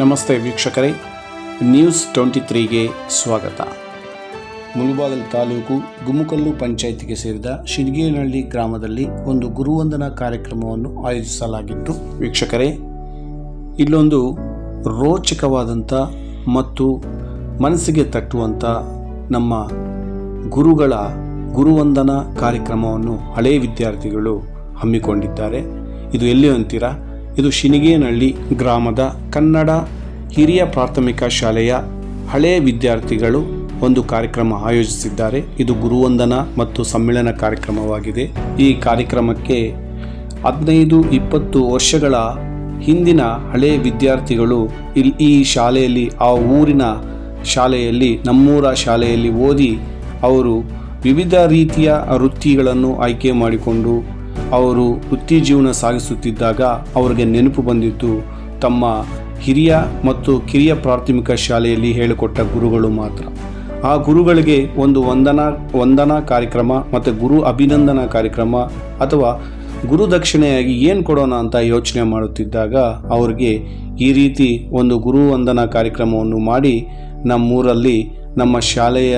ನಮಸ್ತೆ ವೀಕ್ಷಕರೇ. News twenty ತ್ರೀಗೆ ಸ್ವಾಗತ. ಮುಳುಬಾಗಲ್ ತಾಲೂಕು ಗುಮ್ಮಕಲ್ಲು ಪಂಚಾಯಿತಿಗೆ ಸೇರಿದ ಶಿಡ್ಗೇನಹಳ್ಳಿ ಗ್ರಾಮದಲ್ಲಿ ಒಂದು ಗುರುವಂದನಾ ಕಾರ್ಯಕ್ರಮವನ್ನು ಆಯೋಜಿಸಲಾಗಿತ್ತು. ವೀಕ್ಷಕರೇ, ಇಲ್ಲೊಂದು ರೋಚಕವಾದಂಥ ಮತ್ತು ಮನಸ್ಸಿಗೆ ತಟ್ಟುವಂಥ ನಮ್ಮ ಗುರುಗಳ ಗುರುವಂದನಾ ಕಾರ್ಯಕ್ರಮವನ್ನು ಹಳೆಯ ವಿದ್ಯಾರ್ಥಿಗಳು ಹಮ್ಮಿಕೊಂಡಿದ್ದಾರೆ. ಇದು ಎಲ್ಲಿ ಅಂತೀರಾ? ಇದು ಶಿನಿಗೇನಹಳ್ಳಿ ಗ್ರಾಮದ ಕನ್ನಡ ಹಿರಿಯ ಪ್ರಾಥಮಿಕ ಶಾಲೆಯ ಹಳೆಯ ವಿದ್ಯಾರ್ಥಿಗಳು ಒಂದು ಕಾರ್ಯಕ್ರಮ ಆಯೋಜಿಸಿದ್ದಾರೆ. ಇದು ಗುರುವಂದನ ಮತ್ತು ಸಮ್ಮೇಳನ ಕಾರ್ಯಕ್ರಮವಾಗಿದೆ. ಈ ಕಾರ್ಯಕ್ರಮಕ್ಕೆ ಹದಿನೈದು ಇಪ್ಪತ್ತು ವರ್ಷಗಳ ಹಿಂದಿನ ಹಳೆಯ ವಿದ್ಯಾರ್ಥಿಗಳು ಇಲ್ಲಿ ಈ ಶಾಲೆಯಲ್ಲಿ, ಆ ಊರಿನ ಶಾಲೆಯಲ್ಲಿ, ನಮ್ಮೂರ ಶಾಲೆಯಲ್ಲಿ ಓದಿ ಅವರು ವಿವಿಧ ರೀತಿಯ ವೃತ್ತಿಗಳನ್ನು ಆಯ್ಕೆ ಮಾಡಿಕೊಂಡು ಅವರು ವೃತ್ತಿ ಜೀವನ ಸಾಗಿಸುತ್ತಿದ್ದಾಗ ಅವರಿಗೆ ನೆನಪು ಬಂದಿತ್ತು. ತಮ್ಮ ಹಿರಿಯ ಮತ್ತು ಕಿರಿಯ ಪ್ರಾಥಮಿಕ ಶಾಲೆಯಲ್ಲಿ ಹೇಳಿಕೊಟ್ಟ ಗುರುಗಳು ಮಾತ್ರ. ಆ ಗುರುಗಳಿಗೆ ಒಂದು ವಂದನಾ ವಂದನಾ ಕಾರ್ಯಕ್ರಮ ಮತ್ತು ಗುರು ಅಭಿನಂದನಾ ಕಾರ್ಯಕ್ರಮ ಅಥವಾ ಗುರು ದಕ್ಷಿಣೆಯಾಗಿ ಏನು ಕೊಡೋಣ ಅಂತ ಯೋಚನೆ ಮಾಡುತ್ತಿದ್ದಾಗ ಅವ್ರಿಗೆ ಈ ರೀತಿ ಒಂದು ಗುರು ವಂದನಾ ಕಾರ್ಯಕ್ರಮವನ್ನು ಮಾಡಿ ನಮ್ಮೂರಲ್ಲಿ ನಮ್ಮ ಶಾಲೆಯ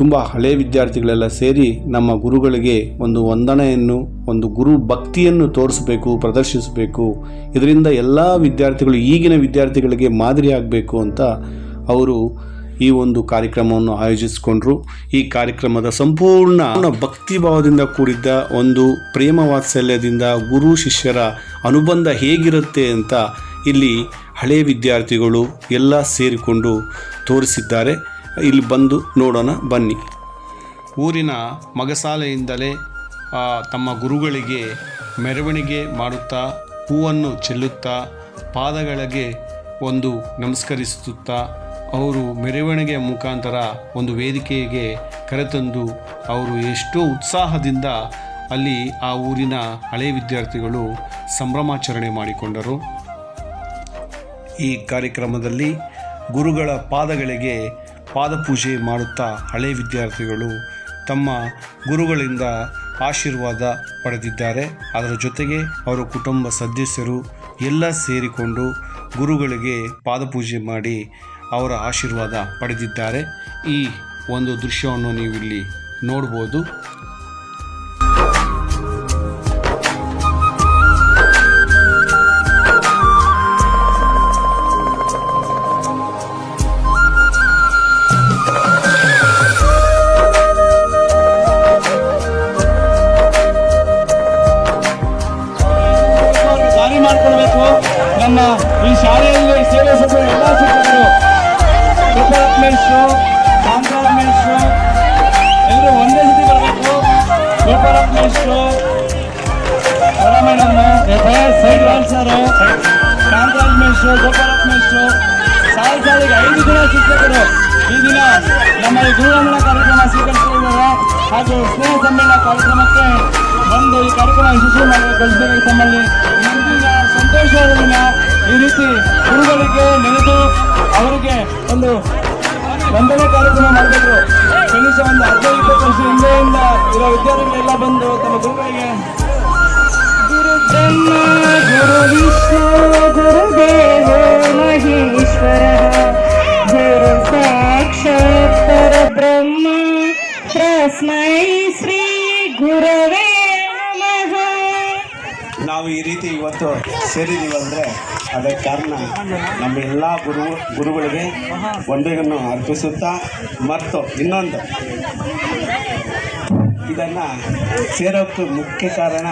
ತುಂಬ ಹಳೆಯ ವಿದ್ಯಾರ್ಥಿಗಳೆಲ್ಲ ಸೇರಿ ನಮ್ಮ ಗುರುಗಳಿಗೆ ಒಂದು ವಂದನೆಯನ್ನು, ಒಂದು ಗುರು ಭಕ್ತಿಯನ್ನು ತೋರಿಸಬೇಕು, ಪ್ರದರ್ಶಿಸಬೇಕು. ಇದರಿಂದ ಎಲ್ಲ ವಿದ್ಯಾರ್ಥಿಗಳು, ಈಗಿನ ವಿದ್ಯಾರ್ಥಿಗಳಿಗೆ ಮಾದರಿಯಾಗಬೇಕು ಅಂತ ಅವರು ಈ ಒಂದು ಕಾರ್ಯಕ್ರಮವನ್ನು ಆಯೋಜಿಸಿಕೊಂಡ್ರು. ಈ ಕಾರ್ಯಕ್ರಮದ ಸಂಪೂರ್ಣ ಭಕ್ತಿ ಭಾವದಿಂದ ಕೂಡಿದ್ದ ಒಂದು ಪ್ರೇಮ ವಾತ್ಸಲ್ಯದಿಂದ ಗುರು, ಶಿಷ್ಯರ ಅನುಬಂಧ ಹೇಗಿರುತ್ತೆ ಅಂತ ಇಲ್ಲಿ ಹಳೆಯ ವಿದ್ಯಾರ್ಥಿಗಳು ಎಲ್ಲ ಸೇರಿಕೊಂಡು ತೋರಿಸಿದ್ದಾರೆ. ಇಲ್ಲಿ ಬಂದು ನೋಡೋಣ, ಬನ್ನಿ. ಊರಿನ ಮಗಸಾಲೆಯಿಂದಲೇ ತಮ್ಮ ಗುರುಗಳಿಗೆ ಮೆರವಣಿಗೆ ಮಾಡುತ್ತಾ, ಹೂವನ್ನು ಚೆಲ್ಲುತ್ತಾ, ಪಾದಗಳಿಗೆ ಒಂದು ನಮಸ್ಕರಿಸುತ್ತಾ, ಅವರು ಮೆರವಣಿಗೆಯ ಮುಖಾಂತರ ಒಂದು ವೇದಿಕೆಗೆ ಕರೆತಂದು, ಅವರು ಎಷ್ಟೋ ಉತ್ಸಾಹದಿಂದ ಅಲ್ಲಿ ಆ ಊರಿನ ಹಳೆಯ ವಿದ್ಯಾರ್ಥಿಗಳು ಸಂಭ್ರಮಾಚರಣೆ ಮಾಡಿಕೊಂಡರು. ಈ ಕಾರ್ಯಕ್ರಮದಲ್ಲಿ ಗುರುಗಳ ಪಾದಗಳಿಗೆ ಪಾದಪೂಜೆ ಮಾಡುತ್ತಾ ಹಳೆ ವಿದ್ಯಾರ್ಥಿಗಳು ತಮ್ಮ ಗುರುಗಳಿಂದ ಆಶೀರ್ವಾದ ಪಡೆದಿದ್ದಾರೆ. ಅದರ ಜೊತೆಗೆ ಅವರ ಕುಟುಂಬ ಸದಸ್ಯರು ಎಲ್ಲ ಸೇರಿಕೊಂಡು ಗುರುಗಳಿಗೆ ಪಾದಪೂಜೆ ಮಾಡಿ ಅವರ ಆಶೀರ್ವಾದ ಪಡೆದಿದ್ದಾರೆ. ಈ ಒಂದು ದೃಶ್ಯವನ್ನು ನೀವು ಇಲ್ಲಿ ನೋಡ್ಬೋದು. ಮೇಷ್ಟ್ರು ಕಾಂತರಾಜ್ ಮೇಷ್ಟ್ರು ಎಲ್ಲರೂ ಒಂದೇ ಸತಿ ಬರಬೇಕು. ಗೋಪಾಲಪ್ಪ ಮೇಷ್ಟ್ರು ಸರ ಮೇಡಮ್ ಸೈಡ್ರಾಲ್ ಸರ್ ಕಾಂತರಾಜ್ ಮೇಷ್ಟ್ರು ಗೋಪಾಲಪ್ಪ ಮೇಷ್ಟ್ರು ಸಾಲು ಸಾಲಿಗೆ ಐದು ದಿನ ಶಿಕ್ಷಕರು. ಈ ದಿನ ನಮ್ಮ ಈ ಗುರುವಂದನ ಕಾರ್ಯಕ್ರಮ ಸ್ವೀಕರಿಸಿದ್ದಾರೆ. ಹಾಗೂ ಸ್ನೇಹ ಸಮ್ಮೇಳನ ಕಾರ್ಯಕ್ರಮಕ್ಕೆ ಬಂದು ಈ ಕಾರ್ಯಕ್ರಮ ಯಶಸ್ವಿ ಮಾಡಬೇಕು ತಮ್ಮಲ್ಲಿ. ದಿನ. ಈ ರೀತಿ ಗುರುಗಳಿಗೆ ನೆನೆದು ಅವರಿಗೆ ಒಂದು ವಂದನೆ ಕಾರ್ಯಕ್ರಮ ಮಾಡಬೇಕು. ಕನಿಷ್ಠ ಒಂದು ಅರ್ಧ ಇಪ್ಪತ್ತು ವರ್ಷ ಹಿಂದೆಯಿಂದ ಇರೋ ವಿದ್ಯಾರ್ಥಿಗಳೆಲ್ಲ ಬಂದು ತಮ್ಮ ಗುರುಗಳಿಗೆ ಗುರು ಬ್ರಹ್ಮ ಗುರು ವಿಷ್ಣು ಗುರುದೇವೋ ಮಹೇಶ್ವರ. ಗುರು ಸಾಕ್ಷಾತ್ ಪರಬ್ರಹ್ಮ ತಸ್ಮೈ ಶ್ರೀ ಗುರವೇ ನಾವು ಈ ರೀತಿ ಇವತ್ತು ಸೇರಿದ್ದೀವಿ ಅಂದರೆ ಅದಕ್ಕೆ ಕಾರಣ ನಮ್ಮ ಎಲ್ಲ ಗುರು, ಗುರುಗಳಿಗೆ ವಂದನೆಯನ್ನು ಅರ್ಪಿಸುತ್ತಾ ಮತ್ತು ಇನ್ನೊಂದು. ಇದನ್ನು ಸೇರೋಕ್ಕೆ ಮುಖ್ಯ ಕಾರಣ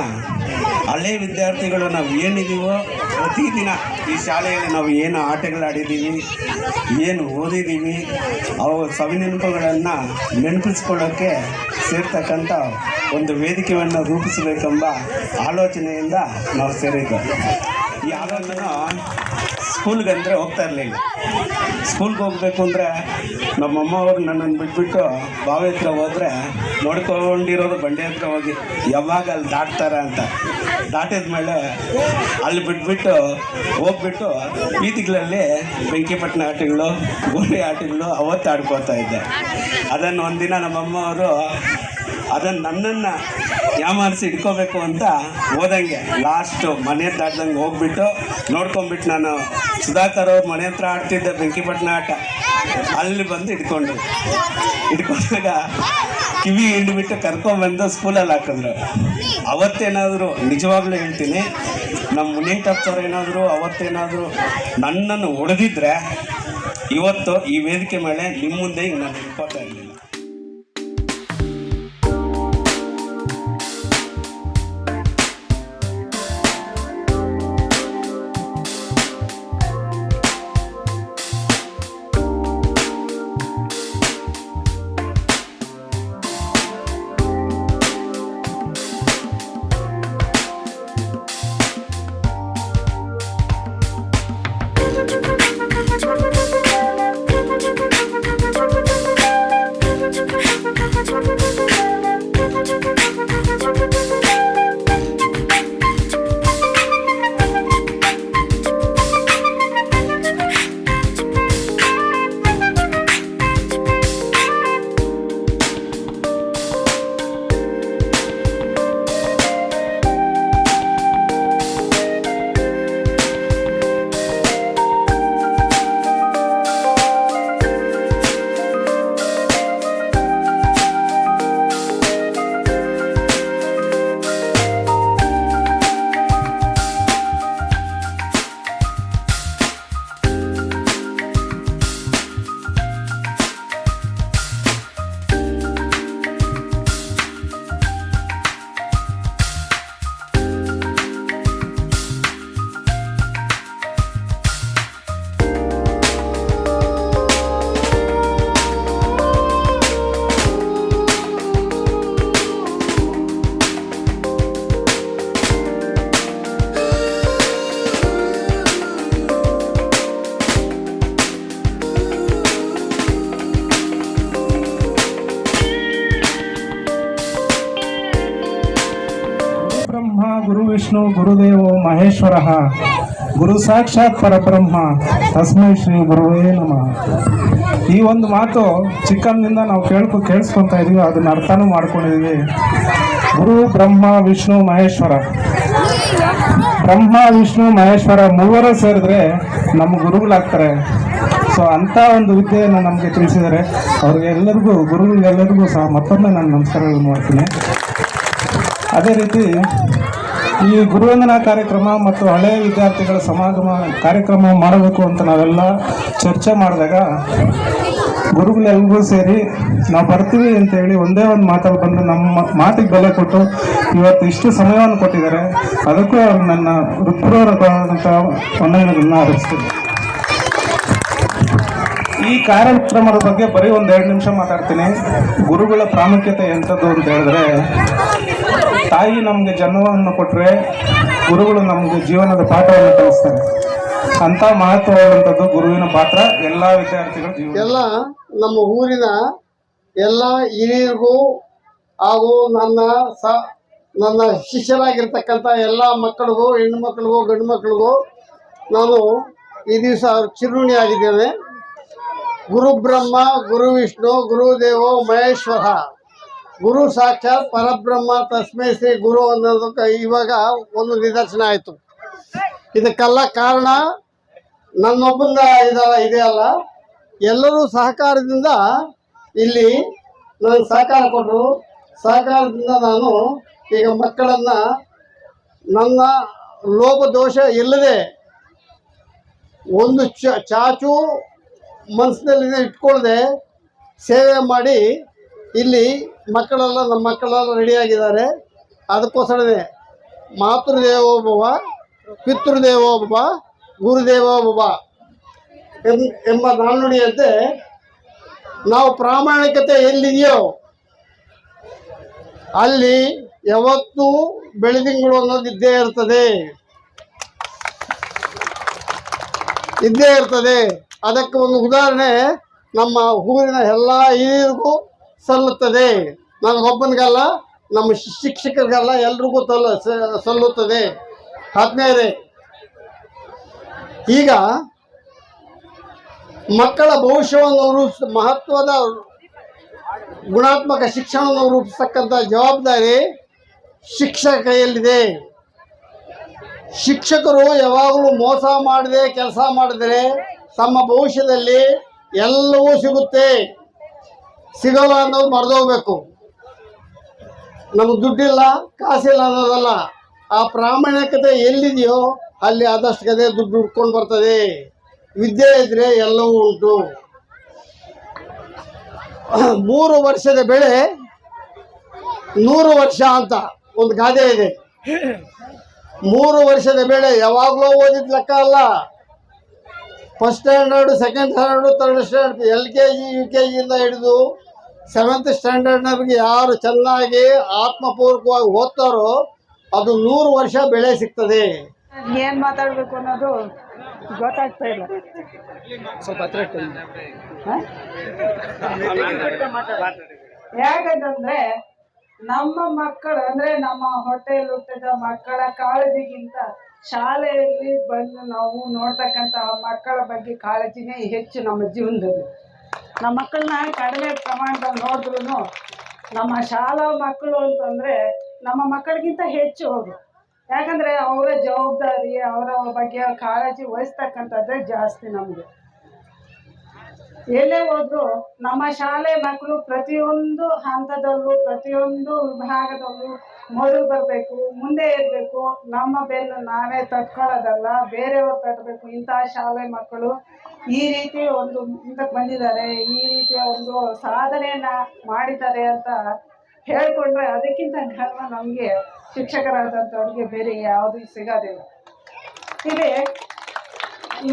ಹಳೆ ವಿದ್ಯಾರ್ಥಿಗಳು ನಾವು ಏನಿದ್ದೀವೋ ಪ್ರತಿದಿನ ಈ ಶಾಲೆಯಲ್ಲಿ ನಾವು ಏನು ಆಟಗಳಾಡಿದ್ದೀವಿ ಏನು ಓದಿದ್ದೀವಿ ಅವು ಸವಿನೆನಪುಗಳನ್ನು ನೆನಪಿಸ್ಕೊಳ್ಳೋಕ್ಕೆ ಸೇರ್ತಕ್ಕಂಥ ಒಂದು ವೇದಿಕೆಯನ್ನು ರೂಪಿಸಬೇಕೆಂಬ ಆಲೋಚನೆಯಿಂದ ನಾವು ಸೇರಿದ್ದು ಯಾರನ್ನು ಸ್ಕೂಲ್ಗೆ ಅಂದರೆ ಹೋಗ್ತಾ ಇರಲಿಲ್ಲ. ಸ್ಕೂಲ್ಗೆ ಹೋಗ್ಬೇಕು ಅಂದರೆ ನಮ್ಮಮ್ಮ ಅವರು ನನ್ನನ್ನು ಬಿಟ್ಬಿಟ್ಟು ಬಾವಿ ಹತ್ರ ಹೋದರೆ ನೋಡ್ಕೊಂಡಿರೋದು ಬಂಡೆ ಹತ್ರ ಹೋಗಿ, ಯಾವಾಗ ಅಲ್ಲಿ ದಾಟ್ತಾರೆ ಅಂತ. ದಾಟಿದ ಮೇಲೆ ಅಲ್ಲಿ ಬಿಟ್ಬಿಟ್ಟು ಹೋಗ್ಬಿಟ್ಟು ಬೀದಿಗಳಲ್ಲಿ ಬೆಂಕಿಪಟ್ಟಣ ಆಟಗಳು, ಗೋಲಿ ಆಟಗಳು ಅವತ್ತು ಆಡ್ಕೋತಾ ಇದ್ದೆ. ಅದನ್ನು ಒಂದಿನ ನಮ್ಮಮ್ಮ ಅವರು ಅದನ್ನು ನನ್ನನ್ನು ಯಾಮಾರಿಸಿ ಇಟ್ಕೋಬೇಕು ಅಂತ ಹೋದಂಗೆ. ಲಾಸ್ಟು ಮನೆ ದಾಟ್ದಂಗೆ ಹೋಗ್ಬಿಟ್ಟು ನೋಡ್ಕೊಂಬಿಟ್ಟು ನಾನು ಸುಧಾಕರ್ ಅವ್ರ ಮನೆ ಹತ್ರ ಆಡ್ತಿದ್ದೆ ಬೆಂಕಿಪಟ್ಟಣ ಆಟ. ಅಲ್ಲಿ ಬಂದು ಇಟ್ಕೊಂಡ್ರು. ಇಟ್ಕೊಂಡಾಗ ಕಿವಿ ಹಿಂಡ್ಬಿಟ್ಟು ಕರ್ಕೊಂಡ್ಬಂದು ಸ್ಕೂಲಲ್ಲಿ ಹಾಕಿದ್ರು. ಅವತ್ತೇನಾದರೂ ನಿಜವಾಗ್ಲೂ ಹೇಳ್ತೀನಿ ನಮ್ಮ ಮುನೇಟಪ್ಪವ್ರು ಏನಾದರೂ ಅವತ್ತೇನಾದರೂ ನನ್ನನ್ನು ಹೊಡೆದಿದ್ರೆ ಇವತ್ತು ಈ ವೇದಿಕೆ ಮೇಲೆ ನಿಮ್ಮ ಮುಂದೆ ಹಿಂಗೆ ನಾನು ನಿಂತ್ಕೋತಾ ಇರಲಿಲ್ಲ. ವಿಷ್ಣು ಗುರುದೇವೋ ಮಹೇಶ್ವರ. ಗುರು ಸಾಕ್ಷಾತ್ ಪರಬ್ರಹ್ಮ. ತಸ್ಮೈ ಶ್ರೀ ಗುರುವೇ ನಮಃ. ಈ ಒಂದು ಮಾತು ಚಿಕ್ಕಂದಿಂದ ನಾವು ಕೇಳ್ಕೊ, ಕೇಳಿಸ್ಕೊತಾ ಇದೀವಿ, ಅದನ್ನ ಅರ್ಥನೂ ಮಾಡ್ಕೊಂಡಿದೀವಿ. ಗುರು ಬ್ರಹ್ಮ ವಿಷ್ಣು ಮಹೇಶ್ವರ. ಬ್ರಹ್ಮ ವಿಷ್ಣು ಮಹೇಶ್ವರ ಮೂವರು ಸೇರಿದ್ರೆ ನಮ್ಮ ಗುರುಗಳಾಗ್ತಾರೆ. ಸೊ, ಅಂತ ಒಂದು ವಿದ್ಯೆಯನ್ನು ನಮಗೆ ತಿಳಿಸಿದ್ದಾರೆ. ಅವ್ರಿಗೆಲ್ಲರಿಗೂ, ಗುರುಗಳಿಗೆಲ್ಲರಿಗೂ ಸಹ ಮತ್ತೊಮ್ಮೆ ನಾನು ನಮಸ್ಕಾರಗಳನ್ನು ಮಾಡ್ತೀನಿ. ಅದೇ ರೀತಿ ಈ ಗುರುವಂದನಾ ಕಾರ್ಯಕ್ರಮ ಮತ್ತು ಹಳೆಯ ವಿದ್ಯಾರ್ಥಿಗಳ ಸಮಾಗಮ ಕಾರ್ಯಕ್ರಮ ಮಾಡಬೇಕು ಅಂತ ನಾವೆಲ್ಲ ಚರ್ಚೆ ಮಾಡಿದಾಗ ಗುರುಗಳೆಲ್ಲರೂ ಸೇರಿ ನಾವು ಬರ್ತೀವಿ ಅಂತ ಹೇಳಿ ಒಂದೇ ಒಂದು ಮಾತಲ್ಲಿ ಬಂದು ನಮ್ಮ ಮಾತಿಗೆ ಬೆಲೆ ಕೊಟ್ಟು ಇವತ್ತು ಇಷ್ಟು ಸಮಯವನ್ನು ಕೊಟ್ಟಿದ್ದಾರೆ. ಅದಕ್ಕೂ ಅವ್ರು ನನ್ನ ಹೃತ್ಪೂರ್ವಕವಾದಂಥ ವಂದನೆಗಳನ್ನ ಅರ್ಪಿಸ್ತೀನಿ ಈ ಕಾರ್ಯಕ್ರಮದ ಬಗ್ಗೆ ಬರೀ ಒಂದು ಎರಡು ನಿಮಿಷ ಮಾತಾಡ್ತೀನಿ. ಗುರುಗಳ ಪ್ರಾಮುಖ್ಯತೆ ಎಂಥದ್ದು ಅಂತ ಹೇಳಿದ್ರೆ ತಾಯಿ ನಮಗೆ ಜನ್ಮವನ್ನು ಕೊಟ್ಟರೆ ಗುರುಗಳು ನಮಗೆ ಜೀವನದ ಪಾಠವನ್ನು ಕಲಿಸ್ತಾರೆ. ಅಂತ ಮಹತ್ವವಾದಂಥದ್ದು ಗುರುವಿನ ಪಾತ್ರ ಎಲ್ಲ ವಿದ್ಯಾರ್ಥಿಗಳು ಎಲ್ಲ ನಮ್ಮ ಊರಿನ ಎಲ್ಲ ಹಿರಿಯರಿಗೂ ಹಾಗೂ ನನ್ನ ಸ, ನನ್ನ ಶಿಷ್ಯರಾಗಿರ್ತಕ್ಕಂಥ ಎಲ್ಲ ಮಕ್ಕಳಿಗೂ, ಹೆಣ್ಣು ಮಕ್ಕಳಿಗೂ, ಗಂಡು ಮಕ್ಕಳಿಗೂ ನಾನು ಈ ದಿವಸ ಚಿರುಣಿ ಆಗಿದ್ದೇನೆ. ಗುರು ಬ್ರಹ್ಮ ಗುರು ವಿಷ್ಣು ಗುರುದೇವೋ ಮಹೇಶ್ವರ. ಗುರು ಸಾಕ್ಷಾತ್ ಪರಬ್ರಹ್ಮ ತಸ್ಮೈ ಶ್ರೀ ಗುರು ಅನ್ನೋದಕ್ಕೆ ಇವಾಗ ಒಂದು ನಿದರ್ಶನ ಆಯಿತು. ಇದಕ್ಕೆಲ್ಲ ಕಾರಣ ನನ್ನೊಬ್ಬಂದ ಇದಲ್ಲ ಇದೆ ಅಲ್ಲ. ಎಲ್ಲರೂ ಸಹಕಾರದಿಂದ ಇಲ್ಲಿ ನನಗೆ ಸಹಕಾರ ಕೊಟ್ಟರು ಸಹಕಾರದಿಂದ ನಾನು ಈಗ ಮಕ್ಕಳನ್ನ ನನ್ನ ಲೋಪದೋಷ ಇಲ್ಲದೆ ಒಂದು ಚ, ಚಾಚು ಮನಸ್ಸಿನಲ್ಲಿ ಇಟ್ಕೊಳ್ಳದೆ ಸೇವೆ ಮಾಡಿ ಇಲ್ಲಿ ಮಕ್ಕಳೆಲ್ಲ ನಮ್ಮ ಮಕ್ಕಳೆಲ್ಲ ರೆಡಿಯಾಗಿದ್ದಾರೆ ಅದಕ್ಕೋಸ್ಕರನೇ ಮಾತೃದೇವೋಭವ ಪಿತೃದೇವೋಭವ ಗುರುದೇವೋಭವ ಎಂಬ ನಾಣ್ಣುಡಿಯಂತೆ ನಾವು ಪ್ರಾಮಾಣಿಕತೆ ಎಲ್ಲಿದೆಯೋ ಅಲ್ಲಿ ಯಾವತ್ತೂ ಬೆಳೆದಿಂಗಳು ಅನ್ನೋದು ಇದ್ದೇ ಇರ್ತದೆ. ಇದ್ದೇ ಇರ್ತದೆ. ಅದಕ್ಕೆ ಒಂದು ಉದಾಹರಣೆ, ನಮ್ಮ ಊರಿನ ಎಲ್ಲ ಹಿರಿಯರಿಗೂ ಸಲ್ಲುತ್ತದೆ. ನನಗೊಬ್ಬನಿಗಲ್ಲ ನಮ್ಮ ಶಿಕ್ಷಕರಿಗಲ್ಲ, ಎಲ್ರಿಗೂ ತಲ್ಲ ಸಲ್ಲುತ್ತದೆ. ಆದ್ಮೇಲೆ ಈಗ ಮಕ್ಕಳ ಭವಿಷ್ಯವನ್ನು ರೂಪಿಸ ಮಹತ್ವದ ಗುಣಾತ್ಮಕ ಶಿಕ್ಷಣವನ್ನು ರೂಪಿಸ್ತಕ್ಕಂಥ ಜವಾಬ್ದಾರಿ ಶಿಕ್ಷಕ ಕೈಯಲ್ಲಿದೆ. ಶಿಕ್ಷಕರು ಯಾವಾಗಲೂ ಮೋಸ ಮಾಡದೆ ಕೆಲಸ ಮಾಡಿದರೆ ತಮ್ಮ ಭವಿಷ್ಯದಲ್ಲಿ ಎಲ್ಲವೂ ಸಿಗುತ್ತೆ. ಸಿಗಲ್ಲ ಅನ್ನೋದು ಮರೆದೋಗ್ಬೇಕು. ನಮ್ಗೆ ದುಡ್ಡಿಲ್ಲ, ಕಾಸಿಲ್ಲ ಅನ್ನೋದಲ್ಲ. ಆ ಪ್ರಾಮಾಣಿಕತೆ ಎಲ್ಲಿದೆಯೋ ಅಲ್ಲಿ ಆದಷ್ಟು ಕದೆ ದುಡ್ಡು ಹುಡ್ಕೊಂಡು ಬರ್ತದೆ. ವಿದ್ಯೆ ಇದ್ರೆ ಎಲ್ಲವೂ ಉಂಟು. ಮೂರು ವರ್ಷದ ಬೆಳೆ ನೂರು ವರ್ಷ ಅಂತ ಒಂದು ಗಾದೆ ಇದೆ. ಮೂರು ವರ್ಷದ ಬೆಳೆ ಯಾವಾಗಲೂ ಓದಿದ ಲೆಕ್ಕ ಅಲ್ಲ. First standard second standard third standard L K G U K ಜಿಯಿಂದ ಹಿಡಿದು ಸೆವೆಂತ್ ಸ್ಟ್ಯಾಂಡರ್ಡ್ನವ್ರಿಗೆ ಯಾರು ಚೆನ್ನಾಗಿ ಆತ್ಮಪೂರ್ವಕವಾಗಿ ಓದ್ತಾರೋ ಅದು ನೂರು ವರ್ಷ ಬೆಳೆ ಸಿಗ್ತದೆ. ಏನು ಮಾತಾಡಬೇಕು ಅನ್ನೋದು ಗೊತ್ತಾಗ್ತಾ ಇಲ್ಲ. ಸ್ವಲ್ಪ ಹತ್ರ ಯಾಕಂತಂದ್ರೆ ನಮ್ಮ ಮಕ್ಕಳು ಅಂದ್ರೆ ನಮ್ಮ ಹೊಟ್ಟೆಯಲ್ಲಿ ಹುಟ್ಟಿದ ಮಕ್ಕಳ ಕಾಳಜಿಗಿಂತ ಶಾಲೆಯಲ್ಲಿ ಬಂದು ನಾವು ನೋಡ್ತಕ್ಕಂಥ ಮಕ್ಕಳ ಬಗ್ಗೆ ಕಾಳಜಿನೇ ಹೆಚ್ಚು ನಮ್ಮ ಜೀವನದಲ್ಲಿ. ನಮ್ಮ ಮಕ್ಕಳನ್ನ ಕಡಿಮೆ ಪ್ರಮಾಣದಲ್ಲಿ ನೋಡಿದ್ರು ನಮ್ಮ ಶಾಲಾ ಮಕ್ಕಳು ಅಂತಂದ್ರೆ ನಮ್ಮ ಮಕ್ಕಳಿಗಿಂತ ಹೆಚ್ಚು ಅವರು. ಯಾಕಂದ್ರೆ ಅವರ ಜವಾಬ್ದಾರಿ, ಅವರ ಬಗ್ಗೆ ಕಾಳಜಿ ವಹಿಸ್ತಕ್ಕಂಥದ್ದೇ ಜಾಸ್ತಿ ನಮಗೆ. ಎಲ್ಲೇ ಹೋದ್ರು ನಮ್ಮ ಶಾಲೆ ಮಕ್ಕಳು ಪ್ರತಿಯೊಂದು ಹಂತದಲ್ಲೂ, ಪ್ರತಿಯೊಂದು ವಿಭಾಗದಲ್ಲೂ ಮೊದಲು ಬರಬೇಕು, ಮುಂದೆ ಇರಬೇಕು, ನಮ್ಮ ಬೆನ್ನು ನಾವೇ ತಟ್ಕೊಳ್ಳೋದಲ್ಲ, ಬೇರೆಯವ್ರು ತಟ್ಟಬೇಕು ಇಂತಹ ಶಾಲೆ ಮಕ್ಕಳು ಈ ರೀತಿ ಒಂದು ಮುಂದಕ್ಕೆ ಬಂದಿದ್ದಾರೆ, ಈ ರೀತಿಯ ಒಂದು ಸಾಧನೆಯನ್ನ ಮಾಡಿದ್ದಾರೆ ಅಂತ ಹೇಳಿಕೊಂಡ್ರೆ ಅದಕ್ಕಿಂತ ಗರ್ವ ನಮಗೆ ಶಿಕ್ಷಕರಾದಂಥವ್ರಿಗೆ ಬೇರೆ ಯಾವುದು ಸಿಗೋದಿಲ್ಲ. ಇದೆ.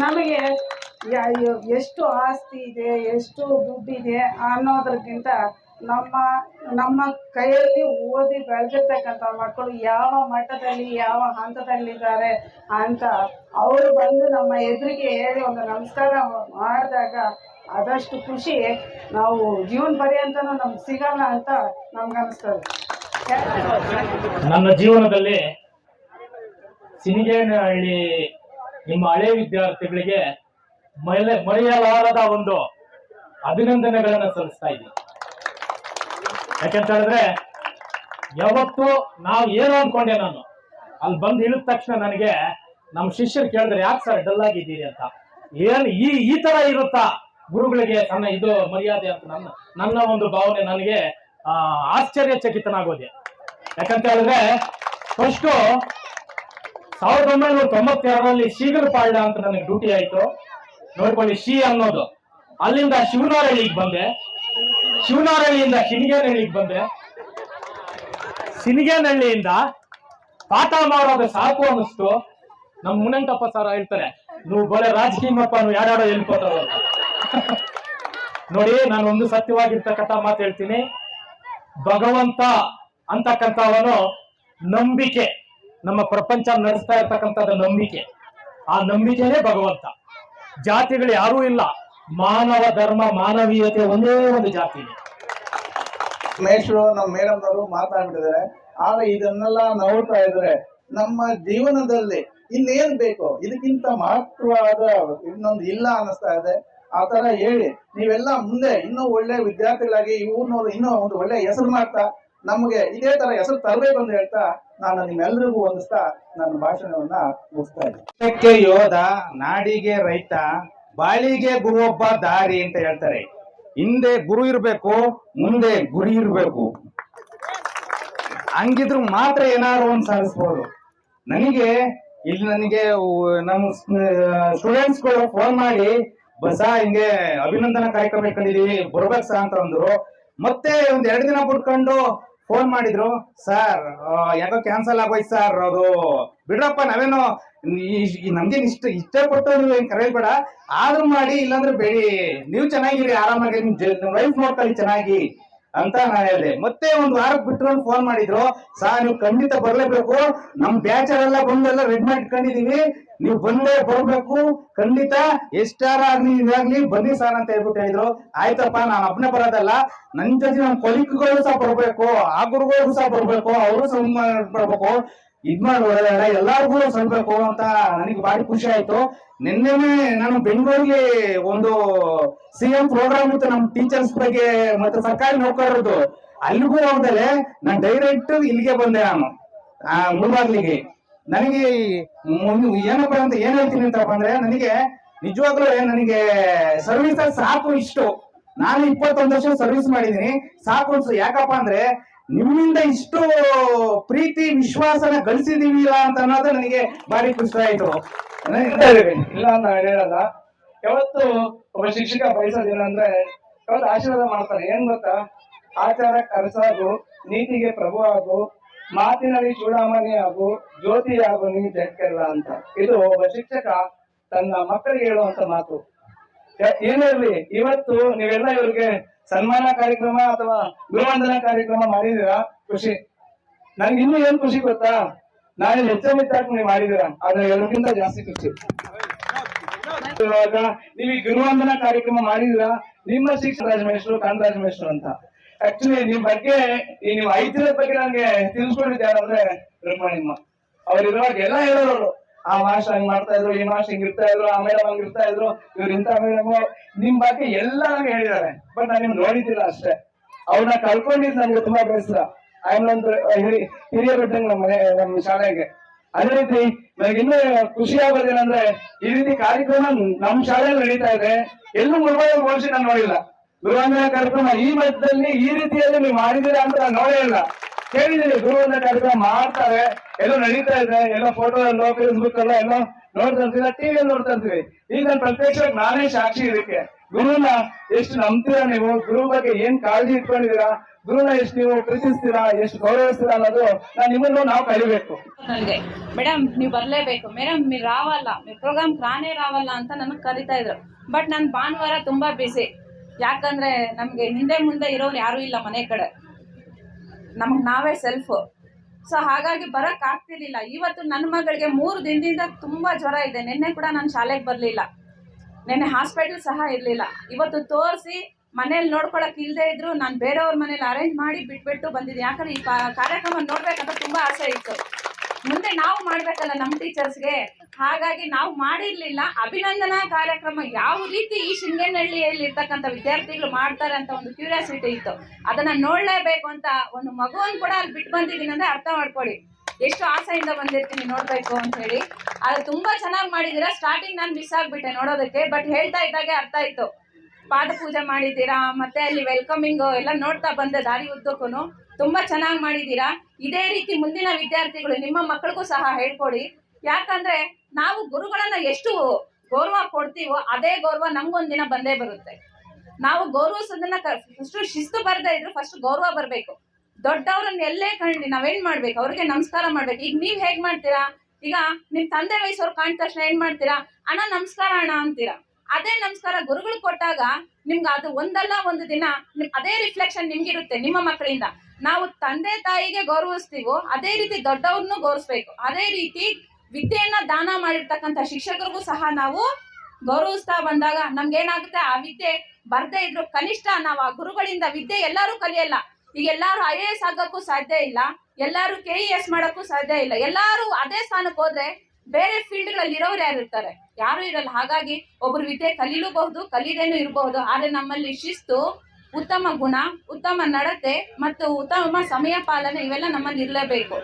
ನಮಗೆ ಎಷ್ಟು ಆಸ್ತಿ ಇದೆ, ಎಷ್ಟು ದುಡ್ಡಿದೆ ಅನ್ನೋದಕ್ಕಿಂತ ನಮ್ಮ ನಮ್ಮ ಕೈಯಲ್ಲಿ ಓದಿ ಬೆಳೆದಿರ್ತಕ್ಕಂಥ ಮಕ್ಕಳು ಯಾವ ಮಟ್ಟದಲ್ಲಿ, ಯಾವ ಹಂತದಲ್ಲಿದ್ದಾರೆ ಅಂತ ಅವರು ಬಂದು ನಮ್ಮ ಎದುರಿಗೆ ಹೇಳಿ ಒಂದು ನಮಸ್ಕಾರ ಮಾಡಿದಾಗ ಆದಷ್ಟು ಖುಷಿ ನಾವು ಜೀವನ ಪರ್ಯಂತನೂ ನಮ್ಗೆ ಸಿಗಲ್ಲ ಅಂತ ನಮ್ಗನ್ನಿಸ್ತದೆ ನನ್ನ ಜೀವನದಲ್ಲಿ ಸಿನಿಗೇನಹಳ್ಳಿ ನಿಮ್ಮ ಹಳೆ ವಿದ್ಯಾರ್ಥಿಗಳಿಗೆ ಮಲೆ ಮರೆಯಲಾರದ ಒಂದು ಅಭಿನಂದನೆಗಳನ್ನು ಸಲ್ಲಿಸ್ತಾ ಇದ್ದೀನಿ. ಯಾಕೆಂತ ಹೇಳಿದ್ರೆ, ಯಾವತ್ತು ನಾವು ಏನು ಅನ್ಕೊಂಡೆ ನಾನು. ಅಲ್ಲಿ ಬಂದು ಇಳಿದ ತಕ್ಷಣ ನನಗೆ ನಮ್ಮ ಶಿಷ್ಯರು ಕೇಳಿದ್ರೆ, ಯಾಕೆ ಸರ್ ಡಲ್ ಆಗಿದ್ದೀರಿ ಅಂತ? ಏನು ಈ ಈ ತರ ಇರುತ್ತಾ? ಗುರುಗಳಿಗೆ ತನ್ನ ಇದು ಮರ್ಯಾದೆ ಅಂತ ನನ್ನ ನನ್ನ ಒಂದು ಭಾವನೆ ನನಗೆ ಆಶ್ಚರ್ಯಚಕಿತನಾಗೋದೆ. ಯಾಕಂತ ಹೇಳಿದ್ರೆ ಫಸ್ಟು ಸಾವಿರದ ಒಂಬೈನೂರ ತೊಂಬತ್ತೆರಡರಲ್ಲಿ ಶೀಘ್ರಪಾಳ್ಯ ಅಂತ ನನಗೆ ಡ್ಯೂಟಿ ಆಯ್ತು. ನೋಡ್ಕೊಳ್ಳಿ, ಶಿ ಅನ್ನೋದು. ಅಲ್ಲಿಂದ ಶಿವನಾರಳ್ಳಿಗೆ ಬಂದೆ. ಶಿವನಾರಳ್ಳಿಯಿಂದ ಶಿನಿಗೇನಹಳ್ಳಿಗೆ ಬಂದೆ ಸಿನಿಗೇನಹಳ್ಳಿಯಿಂದ ಪಾಠ ಮಾಡೋದು ಸಾಕು ಅನ್ನಿಸ್ತು. ನಮ್ಮ ಮುನಂತಪ್ಪ ಸರ್ ಹೇಳ್ತಾರೆ. ನೀವು ಬಳೆ ರಾಜಕೀಯಪ್ಪ ನೀವು ಯಾರ್ಯಾರೋ ಹೇಳ್ಕೊತಾರ ನೋಡಿ, ನಾನು ಒಂದು ಸತ್ಯವಾಗಿರ್ತಕ್ಕಂಥ ಮಾತು ಹೇಳ್ತೀನಿ. ಭಗವಂತ ಅಂತಕ್ಕಂಥವನು ನಂಬಿಕೆ. ನಮ್ಮ ಪ್ರಪಂಚ ನಡೆಸ್ತಾ ಇರ್ತಕ್ಕಂಥದ್ದು ನಂಬಿಕೆ. ಆ ನಂಬಿಕೆನೇ ಭಗವಂತ. ಜಾತಿಗಳು ಯಾರೂ ಇಲ್ಲ. ಮಾನವ ಧರ್ಮ ಮಾನವೀಯತೆ ಒಂದೇ ಒಂದು ಜಾತಿ. ಇದೆ ಮೇಷ್ರು ನಮ್ಮ ಮೇಡಮ್ನವರು ಮಾತಾಡ್ಬಿಟ್ಟಿದ್ದಾರೆ ಆದ್ರೆ ಇದನ್ನೆಲ್ಲ ನೋಡ್ತಾ ಇದ್ರೆ ನಮ್ಮ ಜೀವನದಲ್ಲಿ ಇನ್ನೇನ್ ಬೇಕು ಇದಕ್ಕಿಂತ ಮಹತ್ವವಾದ ಇನ್ನೊಂದು ಇಲ್ಲ ಅನಿಸ್ತಾ ಇದೆ. ಆ ತರ ಹೇಳಿ ನೀವೆಲ್ಲ ಮುಂದೆ ಇನ್ನೂ ಒಳ್ಳೆ ವಿದ್ಯಾರ್ಥಿಗಳಾಗಿ ಈ ಊರ್ನವ್ರು ಇನ್ನೂ ಒಂದು ಒಳ್ಳೆ ಹೆಸರು ಮಾಡ್ತಾ ನಮಗೆ ಇದೇ ತರ ಹೆಸರು ತರಬೇಕು ಅಂತ ಹೇಳ್ತಾ ನಾನು ನಿಮ್ಮೆಲ್ಲರಿಗೂ ಒಂದಿಸ್ತಾ ನನ್ನ ಭಾಷಣವನ್ನ ಮುಗಿಸ್ತಾ ಇದ್ದೆ ಯೋಧ ನಾಡಿಗೆ ರೈತ ಬಾಳಿಗೆ ಗುರು ಒಬ್ಬ ದಾರಿ ಅಂತ ಹೇಳ್ತಾರೆ. ಹಿಂದೆ ಗುರು ಇರ್ಬೇಕು, ಮುಂದೆ ಗುರಿ ಇರಬೇಕು. ಹಂಗಿದ್ರು ಮಾತ್ರ ಏನಾದ್ರು ಒಂದ್ ಸಾಧಿಸ್ಬೋದು. ನನಗೆ, ಇಲ್ಲಿ ನನಗೆ ನಮ್ಮ ಸ್ಟೂಡೆಂಟ್ಸ್ಗಳು ಫೋನ್ ಮಾಡಿ, ಬಸ, ಹಿಂಗೆ ಅಭಿನಂದನಾ ಕಾರ್ಯಕ್ರಮ ಇಟ್ಕೊಂಡಿದೀವಿ, ಬರ್ಬೇಕು ಸಹ ಅಂತ ಅಂದ್ರು. ಮತ್ತೆ ಒಂದ್ ಎರಡು ದಿನ ಬಿಟ್ಕೊಂಡು ಫೋನ್ ಮಾಡಿದ್ರು ಸರ್ ಯಾಕೋ ಕ್ಯಾನ್ಸಲ್ ಆಗೋಯ್ತು ಸರ್ ಅದು. ಬಿಡ್ರಪ್ಪ, ನಾವೇನೋ, ಈ- ಈ ನಮ್ಗೆ ಇಷ್ಟ ಇಷ್ಟಪಟ್ಟು ನೀವು ಏನ್ ಕರೆಯಬೇಡ ಆದ್ರೂ ಮಾಡಿ, ಇಲ್ಲಾಂದ್ರೆ ಬೇಡಿ. ನೀವು ಚೆನ್ನಾಗಿರಿ, ಆರಾಮಾಗಿ, ನಿಮ್ ವೈಫ್ ನೋಡ್ಕೊಳ್ಳಿ ಚೆನ್ನಾಗಿ. ಅಂತ ನಾನು ಹೇಳಿದೆ. ಮತ್ತೆ ಒಂದ್ ವಾರಕ್ಕೆ ಅಂತ ಫೋನ್ ಮಾಡಿದ್ರು. ಸಾ ನೀವು ಖಂಡಿತ ಬರ್ಲೇಬೇಕು. ನಮ್ ಬ್ಯಾಚರ್ ಎಲ್ಲ ಬಂದೆಲ್ಲ ರೆಡ್ ಮಾಡಿ ಇಟ್ಕೊಂಡಿದೀವಿ. ನೀವು ಬಂದೇ ಬರ್ಬೇಕು. ಖಂಡಿತ ಎಷ್ಟಾರ ಆಗ್ಲಿ ಇದಾಗ್ಲಿ ಬನ್ನಿ ಸರ್ ಅಂತ ಹೇಳ್ಬಿಟ್ಟು ಹೇಳಿದ್ರು. ಆಯ್ತಪ್ಪ, ನಾನು ಅಪ್ನೆ ಬರೋದಲ್ಲ. ನನ್ ಜೊತೆ ನನ್ ಕೊಲಿಕ್ಗಳು ಸಹ ಬರ್ಬೇಕು. ಆ ಗುರುಗಳಿಗೂ ಸಹ ಬರ್ಬೇಕು. ಅವರು ಬರ್ಬೇಕು. ಇದ್ ಮಾಡಿ ಒಳ್ಳೆದಾರ ಎಲ್ಲಾರ್ಗು ಸಲ್ಬೇಕು ಅಂತ ನನಗೆ ಬಾರಿ ಖುಷಿ ಆಯ್ತು. ನಿನ್ನೆನೆ ನಾನು ಬೆಂಗಳೂರಿಗೆ ಒಂದು ಸಿ ಎಂ ಪ್ರೋಗ್ರಾಮ್ ಇತ್ತು ನಮ್ ಟೀಚರ್ಸ್ ಬಗ್ಗೆ ಮತ್ತೆ ಸರ್ಕಾರಿ ನೌಕರರದು ಅಲ್ಲಿಗೂ ಹೋಗ್ದಲೆ ನಾನು ಡೈರೆಕ್ಟ್ ಇಲ್ಲಿಗೆ ಬಂದೆ ನಾನು. ಆ ಮುಳಬಾಗ್ಲಿಗೆ ನನಗೆ ಏನಪ್ಪ ಅಂತ ಏನ್ ಹೇಳ್ತೀನಿ ಅಂತಪ್ಪ ಅಂದ್ರೆ ನನಗೆ ನಿಜವಾಗ್ಲೂ ನನಗೆ ಸರ್ವಿಸ್ ಸಾಕು ಇಷ್ಟು. ನಾನು ಇಪ್ಪತ್ತೊಂದು ವರ್ಷ ಸರ್ವಿಸ್ ಮಾಡಿದೀನಿ ಸಾಕು ಅನ್ಸು. ಯಾಕಪ್ಪ ಅಂದ್ರೆ ನಿಮ್ಮಿಂದ ಇಷ್ಟು ಪ್ರೀತಿ, ವಿಶ್ವಾಸನ ಗಳಿಸಿದೀವಿ ಅಂತ ಅನ್ನೋದು ನನಗೆ ಭಾರಿ ಖುಷಿ ಆಯ್ತು. ಇಲ್ಲ ಅಂತ ಹೇಳಲ್ಲ. ಯಾವತ್ತು ಒಬ್ಬ ಶಿಕ್ಷಕ ಬಯಸೋದೇನಂದ್ರೆ ಯಾವತ್ತು ಆಶೀರ್ವಾದ ಮಾಡ್ತಾರೆ ಏನ್ ಗೊತ್ತಾ? ಆಚಾರ ಕರ್ಸಾಗು ನೀತಿಗೆ ಪ್ರಭು ಆಗು ಮಾತಿನಲ್ಲಿ ಚೂಡಾಮಣಿ ಹಾಗೂ ಜ್ಯೋತಿ ಹಾಗೂ ನೀ ಜಗಕ್ಕೆಲ್ಲ ಅಂತ. ಇದು ಒಬ್ಬ ಶಿಕ್ಷಕ ತನ್ನ ಮಕ್ಕಳಿಗೆ ಹೇಳುವಂತ ಮಾತು. ಏನಿರ್ಲಿ ಇವತ್ತು ನೀವೆಲ್ಲ ಇವ್ರಿಗೆ ಸನ್ಮಾನ ಕಾರ್ಯಕ್ರಮ ಅಥವಾ ಗುರುವಂದನ ಕಾರ್ಯಕ್ರಮ ಮಾಡಿದೀರಾ ಖುಷಿ. ನನ್ಗೆ ಇನ್ನೂ ಏನ್ ಖುಷಿ ಗೊತ್ತಾ? ನಾನು ಹೆಚ್ಚು ಮಿತ್ತಾಗಿ ನೀವು ಮಾಡಿದೀರಾ ಆದ್ರೆ ಎಲ್ಲರಿಗಿಂತ ಜಾಸ್ತಿ ಖುಷಿ. ನೀವು ಗುರುವಂದನಾ ಕಾರ್ಯಕ್ರಮ ಮಾಡಿದೀರಾ ನಿಮ್ಮ ಶಿಕ್ಷಣ ರಾಜಮೇಶ್ವರು ಕಾಂತರಾಜ ಮೇಷ್ಟ್ರು ಅಂತ. ಆಕ್ಚುಲಿ ನಿಮ್ ಬಗ್ಗೆ, ಈ ನೀವು ಐತಿಹ್ಯದ ಬಗ್ಗೆ ನಂಗೆ ತಿಳಿಸ್ಕೊಂಡಿದ್ದು ಯಾರಂದ್ರೆ ರುಕ್ಮಣಿಮ್ಮ ಅವ್ರು ಇರುವಾಗ ಎಲ್ಲ ಹೇಳೋರು ಆ ಮಾಸ್ಟರ್ ಹಂಗ್ ಮಾಡ್ತಾ ಇದ್ರು, ಈ ಮಾಸ್ಟರ್ ಹಿಂಗ್ ಇರ್ತಾ ಇದ್ರು, ಆ ಮೇಡಮ್ ಹಂಗ್ ಇರ್ತಾ ಇದ್ರು, ಇವ್ರು ಇಂತ ಮೇಡಮ್. ನಿಮ್ ಬಗ್ಗೆ ಎಲ್ಲ ನಂಗೆ ಹೇಳಿದ್ದಾರೆ. ಬಟ್ ನಾನು ನಿಮ್ ನೋಡಿದ್ದಿಲ್ಲ ಅಷ್ಟೇ. ಅವ್ರನ್ನ ಕಳ್ಕೊಂಡಿದ್ದು ನನ್ಗೆ ತುಂಬಾ ಬೇಸರ. ಆಮೇಲೆ ಹಿರಿ, ಹಿರಿಯ ಬಿಟ್ಟಂಗ್ ನಮ್ಮ ಮನೆ, ನಮ್ಮ ಶಾಲೆಗೆ. ಅದೇ ರೀತಿ ನನಗೆ ಇನ್ನೂ ಖುಷಿ ಆಗೋದೇನಂದ್ರೆ, ಈ ರೀತಿ ಕಾರ್ಯಕ್ರಮ ನಮ್ ಶಾಲೆಯಲ್ಲಿ ನಡೀತಾ ಇದೆ. ಎಲ್ಲೂ ಮೊಬೈಲ್ ಹೋಲಿಸಿ ನಾನು ನೋಡಿಲ್ಲ. ಗುರುವಂದನ ಕಾರ್ಯಕ್ರಮ ಈ ಮಧ್ಯದಲ್ಲಿ ಈ ರೀತಿಯಲ್ಲಿ ನೀವು ಮಾಡಿದ್ದೀರಾ ಅಂತ ನೋಡೇ ಇಲ್ಲ. ಕೇಳಿದ್ದೀನಿ ಗುರುವಂದನ ಕಾರ್ಯಕ್ರಮ ಮಾಡ್ತಾರೆ. ಎಲ್ಲೋ ನಡೀತಾ ಇದೆ, ಎಲ್ಲೋ ಫೋಟೋ ಎಲ್ಲೋ ಫೇಸ್ಬುಕ್ ಎಲ್ಲ ಎಲ್ಲೋ ನೋಡ್ತಾ ಇರ್ತೀವಿ ಟಿವಿಯಲ್ಲಿ ನೋಡ್ತಾ ಇರ್ತೀವಿ. ಈಗ ನಾನು ಪ್ರತ್ಯಕ್ಷವಾಗಿ ನಾನೇ ಸಾಕ್ಷಿ ಇದಕ್ಕೆ. ಗುರುನ ಎಷ್ಟು ನಂಬ್ತೀರಾ ನೀವು? ಗುರು ಬಗ್ಗೆ ಏನ್ ಕಾಳಜಿ ಇಟ್ಕೊಂಡಿದ್ದೀರಾ? ಗುರುನ ಎಷ್ಟು ನೀವು ಪ್ರೀತಿಸ್ತೀರಾ? ಎಷ್ಟು ಗೌರವಿಸ್ತೀರಾ ಅನ್ನೋದು ನಾನು ನಿಮ್ಮನ್ನು ನಾವು ಕಲಿಬೇಕು. ನನಗೆ. ಮೇಡಮ್ ನೀವು ಬರಲೇಬೇಕು. ಮೇಡಮ್ ನೀವು ರಾವಲ್ಲ. ಪ್ರೋಗ್ರಾಮ್ ತಾನೇ ರಾವಲ್ಲ ಅಂತ ನನಗೆ ಕರಿತಾ ಇದ್ರು. ಬಟ್ ನಾನು ಭಾನುವಾರ ತುಂಬಾ ಬಿಸಿ ಯಾಕಂದ್ರೆ ನಮಗೆ ಹಿಂದೆ ಮುಂದೆ ಇರೋರು ಯಾರೂ ಇಲ್ಲ ಮನೆ ಕಡೆ. ನಮಗೆ ನಾವೇ ಸೆಲ್ಫ್ ಸೊ ಹಾಗಾಗಿ ಬರಕ್ ಆಗ್ತಿರ್ಲಿಲ್ಲ. ಇವತ್ತು ನನ್ನ ಮಗಳಿಗೆ ಮೂರು ದಿನದಿಂದ ತುಂಬಾ ಜ್ವರ ಇದೆ. ನಿನ್ನೆ ಕೂಡ ನಾನು ಶಾಲೆಗೆ ಬರಲಿಲ್ಲ. ನಿನ್ನೆ ಹಾಸ್ಪಿಟಲ್ ಸಹ ಇರಲಿಲ್ಲ. ಇವತ್ತು ತೋರಿಸಿ ಮನೇಲಿ ನೋಡ್ಕೊಳಕ್ ಇಲ್ಲದೆ ಇದ್ರು ನಾನು ಬೇರೆಯವ್ರ ಮನೇಲಿ ಅರೇಂಜ್ ಮಾಡಿ ಬಿಟ್ಬಿಟ್ಟು ಬಂದಿದ್ದೆ ಯಾಕಂದ್ರೆ ಈ ಕಾರ್ಯಕ್ರಮ ನೋಡ್ಬೇಕಂತ ತುಂಬಾ ಆಸೆ ಇತ್ತು. ಮುಂದೆ ನಾವು ಮಾಡ್ಬೇಕಲ್ಲ ನಮ್ಮ ಟೀಚರ್ಸ್ಗೆ. ಹಾಗಾಗಿ ನಾವು ಮಾಡಿರ್ಲಿಲ್ಲ. ಅಭಿನಂದನಾ ಕಾರ್ಯಕ್ರಮ ಯಾವ ರೀತಿ ಈ ಶೃಂಗೇನಹಳ್ಳಿಯಲ್ಲಿ ಇರ್ತಕ್ಕಂತ ವಿದ್ಯಾರ್ಥಿಗಳು ಮಾಡ್ತಾರೆ ಅಂತ ಒಂದು ಕ್ಯೂರಿಯಾಸಿಟಿ ಇತ್ತು. ಅದನ್ನ ನೋಡ್ಲೇಬೇಕು ಅಂತ ಒಂದು ಮಗುವನ್ನು ಕೂಡ ಅಲ್ಲಿ ಬಿಟ್ಟು ಬಂದಿದ್ದೀನಿ ಅಂದ್ರೆ ಅರ್ಥ ಮಾಡ್ಕೊಳ್ಳಿ. ಎಷ್ಟು ಆಸೆಯಿಂದ ಬಂದಿರ್ತೀನಿ ನೋಡ್ಬೇಕು ಅಂತ ಹೇಳಿ. ಅದು ತುಂಬಾ ಚೆನ್ನಾಗಿ ಮಾಡಿದೀರಾ ಸ್ಟಾರ್ಟಿಂಗ್ ನಾನು ಮಿಸ್ ಆಗ್ಬಿಟ್ಟೆ ನೋಡೋದಕ್ಕೆ ಬಟ್ ಹೇಳ್ತಾ ಇದ್ದಾಗೆ ಅರ್ಥ ಆಯ್ತು. ಪಾದ ಪೂಜೆ ಮಾಡಿದ್ದೀರಾ? ಮತ್ತೆ ಅಲ್ಲಿ ವೆಲ್ಕಮಿಂಗ್ ಎಲ್ಲ ನೋಡ್ತಾ ಬಂದೆ ದಾರಿ ಉದ್ದಕ್ಕೂ ತುಂಬಾ ಚೆನ್ನಾಗಿ ಮಾಡಿದ್ದೀರಾ? ಇದೇ ರೀತಿ ಮುಂದಿನ ವಿದ್ಯಾರ್ಥಿಗಳು ನಿಮ್ಮ ಮಕ್ಕಳಿಗೂ ಸಹ ಹೇಳ್ಕೊಡಿ. ಯಾಕಂದ್ರೆ ನಾವು ಗುರುಗಳನ್ನ ಎಷ್ಟು ಗೌರವ ಕೊಡ್ತೀವೋ ಅದೇ ಗೌರವ ನಮ್ಗೊಂದಿನ ಬಂದೇ ಬರುತ್ತೆ. ನಾವು ಗೌರವಿಸೋದನ್ನ ಫಸ್ಟ್ ಶಿಸ್ತು ಬರ್ದೇ ಇದ್ರು ಫಸ್ಟ್ ಗೌರವ ಬರಬೇಕು. ದೊಡ್ಡವ್ರನ್ನ ಎಲ್ಲೇ ಕಂಡು ನಾವೇನ್ ಮಾಡ್ಬೇಕು? ಅವ್ರಿಗೆ ನಮಸ್ಕಾರ ಮಾಡ್ಬೇಕು. ಈಗ ನೀವ್ ಹೇಗ್ ಮಾಡ್ತೀರಾ? ಈಗ ನಿಮ್ ತಂದೆ ವಯಸ್ಸವ್ರು ಕಾಣಿದ ತಕ್ಷಣ ಏನ್ ಮಾಡ್ತೀರಾ? ಅಣ್ಣ, ನಮಸ್ಕಾರ ಅಣ್ಣ ಅಂತೀರಾ. ಅದೇ ನಮಸ್ಕಾರ ಗುರುಗಳು ಕೊಟ್ಟಾಗ ನಿಮ್ಗೆ ಅದು ಒಂದಲ್ಲ ಒಂದು ದಿನ ಅದೇ ರಿಫ್ಲೆಕ್ಷನ್ ನಿಮ್ಗಿರುತ್ತೆ ನಿಮ್ಮ ಮಕ್ಕಳಿಂದ. ನಾವು ತಂದೆ ತಾಯಿಗೆ ಗೌರವಿಸ್ತೀವೋ, ಅದೇ ರೀತಿ ದೊಡ್ಡವ್ರನ್ನು ಗೌರವಿಸ್ಬೇಕು. ಅದೇ ರೀತಿ ವಿದ್ಯೆಯನ್ನ ದಾನ ಮಾಡಿರ್ತಕ್ಕಂಥ ಶಿಕ್ಷಕರಿಗೂ ಸಹ ನಾವು ಗೌರವಿಸ್ತಾ ಬಂದಾಗ ನಮ್ಗೇನಾಗುತ್ತೆ? ಆ ವಿದ್ಯೆ ಬರ್ದೇ ಇದ್ರು ಕನಿಷ್ಠ ನಾವು ಆ ಗುರುಗಳಿಂದ ವಿದ್ಯೆ ಎಲ್ಲರೂ ಕಲಿಯಲ್ಲ. ಈಗ ಎಲ್ಲಾರು ಐ ಎ ಎಸ್ ಆಗಕ್ಕೂ ಸಾಧ್ಯ ಇಲ್ಲ. ಎಲ್ಲಾರು ಕೆ ಇ ಎಸ್ ಮಾಡಕ್ಕೂ ಸಾಧ್ಯ ಇಲ್ಲ. ಎಲ್ಲಾರು ಅದೇ ಸ್ಥಾನಕ್ಕೆ ಹೋದ್ರೆ ಬೇರೆ ಫೀಲ್ಡ್ಗಳಲ್ಲಿ ಇರೋರು ಯಾರು ಇರ್ತಾರೆ? ಯಾರು ಇರಲ್ಲ. ಹಾಗಾಗಿ ಒಬ್ರು ವಿದ್ಯೆ ಕಲೀಲೂಬಹುದು, ಕಲೀದೇನು ಇರಬಹುದು. ಆದ್ರೆ ನಮ್ಮಲ್ಲಿ ಶಿಸ್ತು, ಉತ್ತಮ ಗುಣ, ಉತ್ತಮ ನಡತೆ ಮತ್ತು ಉತ್ತಮ ಸಮಯ ಪಾಲನೆ ಇವೆಲ್ಲ ನಮ್ಮಲ್ಲಿ ಇರಲೇಬೇಕು.